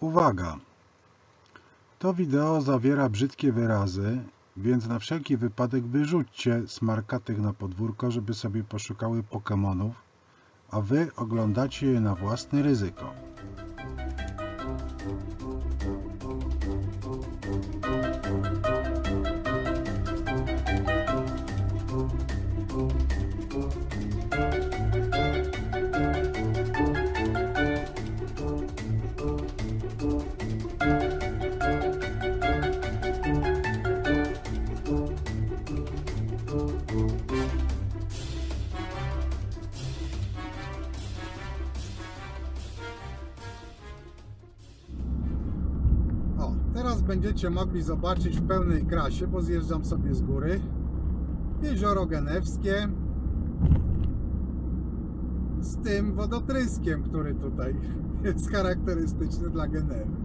Uwaga! To wideo zawiera brzydkie wyrazy, więc na wszelki wypadek wyrzućcie smarkatek na podwórko, żeby sobie poszukały Pokemonów, a wy oglądacie je na własne ryzyko. Będziecie mogli zobaczyć w pełnej krasie, bo zjeżdżam sobie z góry. Jezioro Genewskie z tym wodotryskiem, który tutaj jest charakterystyczny dla Genewy.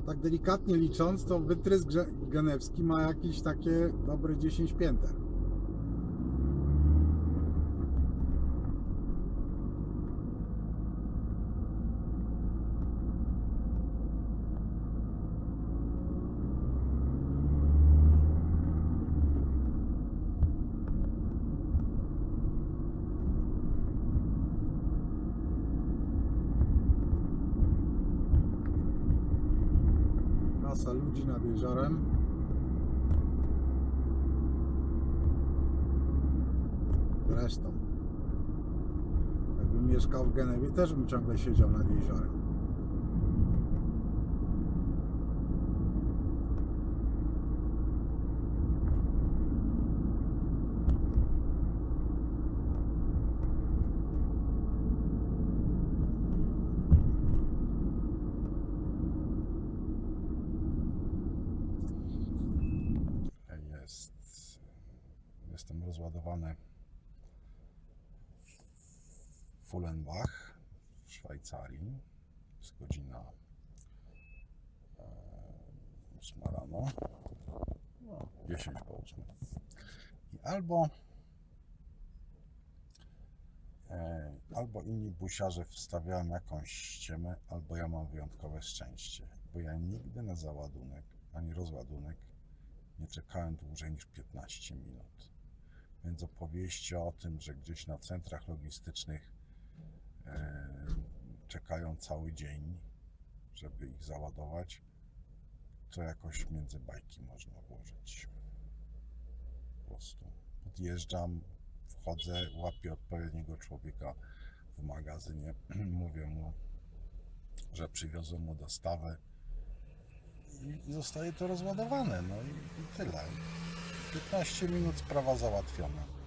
Tak delikatnie licząc, to wytrysk genewski ma jakieś takie dobre 10 pięter. Masa ludzi nad jeziorem. Zresztą, jakbym mieszkał w Genewie, też bym ciągle siedział nad jeziorem. jest. Jestem rozładowany w Fullenbach w Szwajcarii. Jest godzina e, 8 rano. No, 10 po 8. I albo e, albo inni busiarze wstawiają jakąś ściemę, albo ja mam wyjątkowe szczęście, bo ja nigdy na załadunek ani rozładunek nie czekałem dłużej niż 15 minut. Więc opowieści o tym, że gdzieś na centrach logistycznych e, czekają cały dzień, żeby ich załadować, to jakoś między bajki można włożyć. Po prostu podjeżdżam, wchodzę, łapię odpowiedniego człowieka w magazynie, mówię mu, że przywiozłem mu dostawę i, i zostaje to rozładowane. No i, i tyle. 15 minut sprawa załatwiona.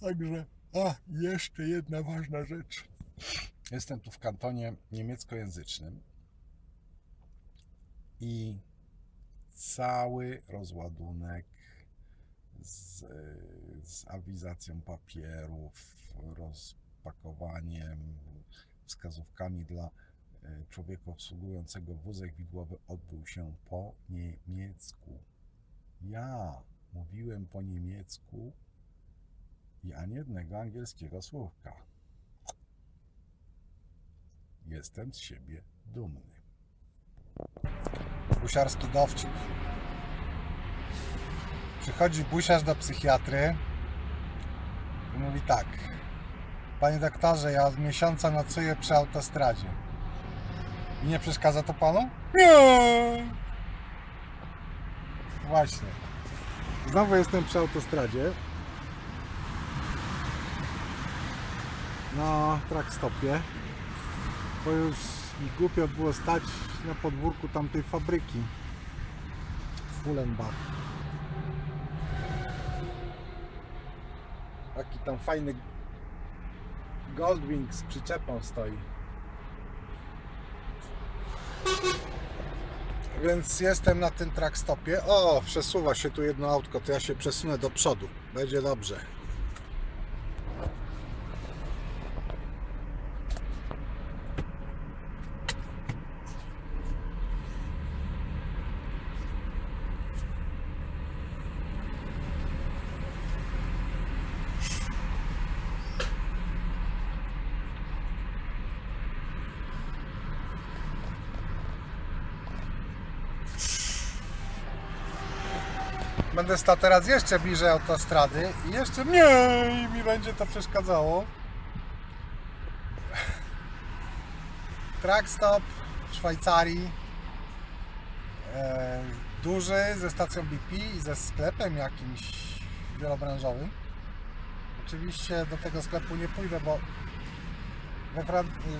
Także, a jeszcze jedna ważna rzecz. Jestem tu w kantonie niemieckojęzycznym i cały rozładunek z, z awizacją papierów, rozpakowaniem, wskazówkami dla e, człowieka obsługującego wózek widłowy odbył się po niemiecku. Ja mówiłem po niemiecku i ani jednego angielskiego słówka. Jestem z siebie dumny. Busiarski dowcip. Przychodzi busiarz do psychiatry i mówi tak. Panie doktorze, ja od miesiąca nocuję przy autostradzie. I nie przeszkadza to panu? Nie! Właśnie. Znowu jestem przy autostradzie. Na track stopie. Bo już głupio było stać na podwórku tamtej fabryki. Fullenbach. Taki tam fajny Goldwing z przyczepą stoi. Więc jestem na tym track stopie. O, przesuwa się tu jedno autko, to ja się przesunę do przodu. Będzie dobrze. Będę stał teraz jeszcze bliżej autostrady i jeszcze mniej mi będzie to przeszkadzało. Track stop w Szwajcarii. E, duży ze stacją BP i ze sklepem jakimś wielobranżowym. Oczywiście do tego sklepu nie pójdę, bo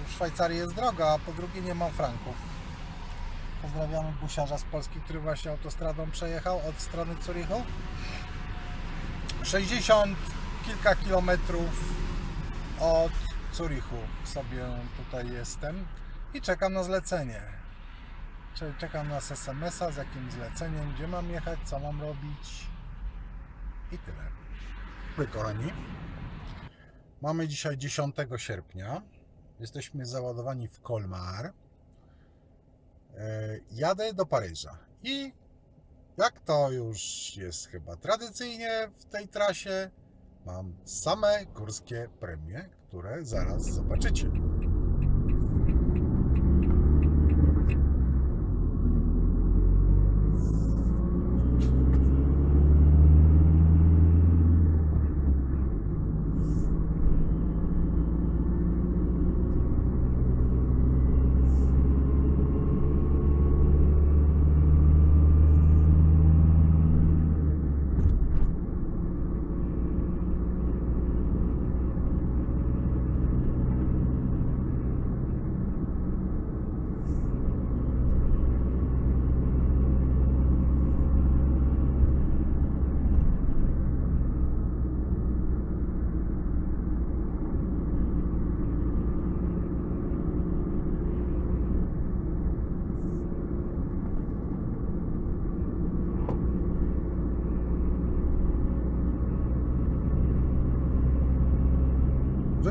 w Szwajcarii jest droga, a po drugie nie mam franków. Pozdrawiamy busiarza z Polski, który właśnie autostradą przejechał od strony Zurichu. 60 kilka kilometrów od Zurichu sobie tutaj jestem i czekam na zlecenie. Czyli czekam na SMS-a z jakim zleceniem, gdzie mam jechać, co mam robić i tyle. Wy kochani, mamy dzisiaj 10 sierpnia. Jesteśmy załadowani w Kolmar. E, jadę do Paryża. I jak to już jest chyba tradycyjnie w tej trasie, mam same górskie premie, które zaraz zobaczycie.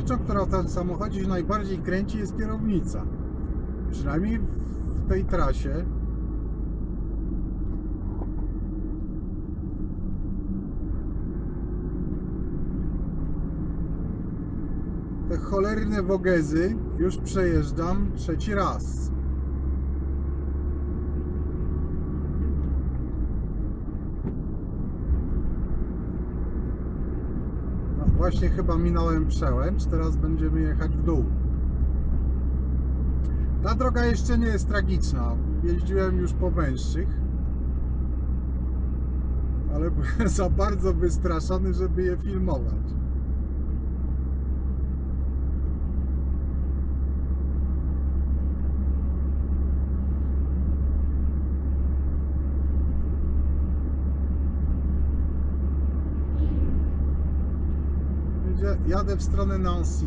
Rzeczą, która w tym samochodzie najbardziej kręci jest kierownica. Przynajmniej w tej trasie. Te cholerne wogezy już przejeżdżam trzeci raz. No właśnie chyba minąłem przełęcz, teraz będziemy jechać w dół. Ta droga jeszcze nie jest tragiczna. Jeździłem już po węższych. Ale byłem za bardzo wystraszony, żeby je filmować. Jadę w stronę Nancy.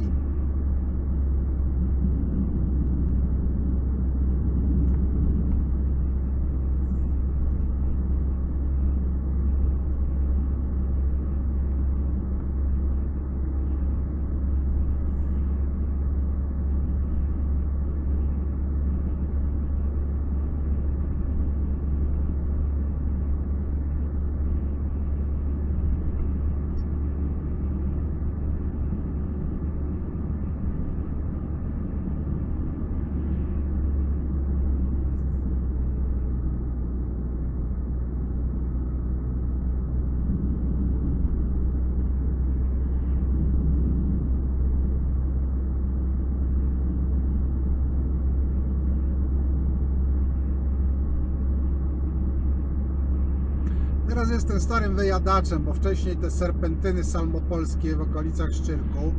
Teraz jestem starym wyjadaczem, bo wcześniej te serpentyny salmopolskie w okolicach Szczyrku,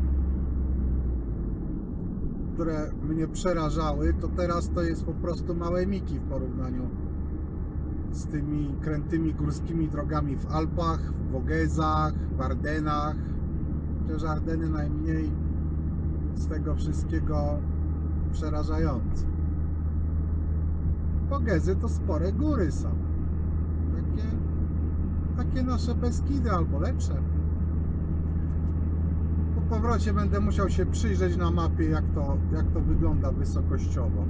które mnie przerażały, to teraz to jest po prostu małe miki w porównaniu z tymi krętymi górskimi drogami w Alpach, w Wogezach, w Ardenach. Chociaż Ardeny najmniej z tego wszystkiego przerażające. Wogezy to spore góry są. Takie takie nasze Beskidy albo lepsze. Po powrocie będę musiał się przyjrzeć na mapie, jak to, jak to wygląda wysokościowo.